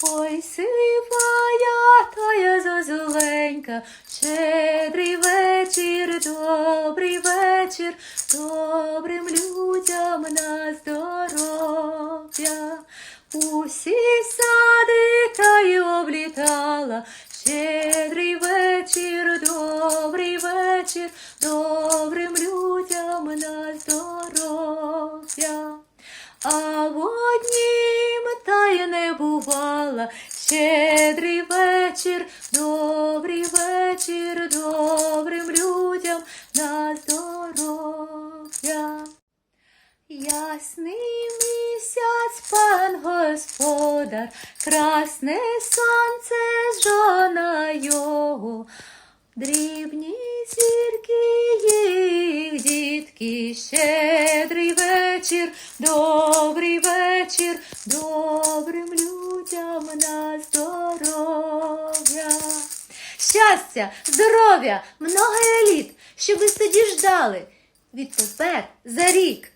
Ой, сивая тая зозуленька, щедрий вечір, добрий вечір, добрим людям на здоров'я. Усі сади та й облітала, щедрий вечір, добрий вечір, добрим людям на здоров'я. Бувала. Щедрий вечір, добрий вечір, добрим людям на здоров'я. Ясний місяць, пан господар, красне сонце жона його, дрібні зірки їх дітки, щедрий вечір, добрий вечір, добрим Щастя, здоров'я, много літ, щоб ви тоді ждали. Відтепер за рік.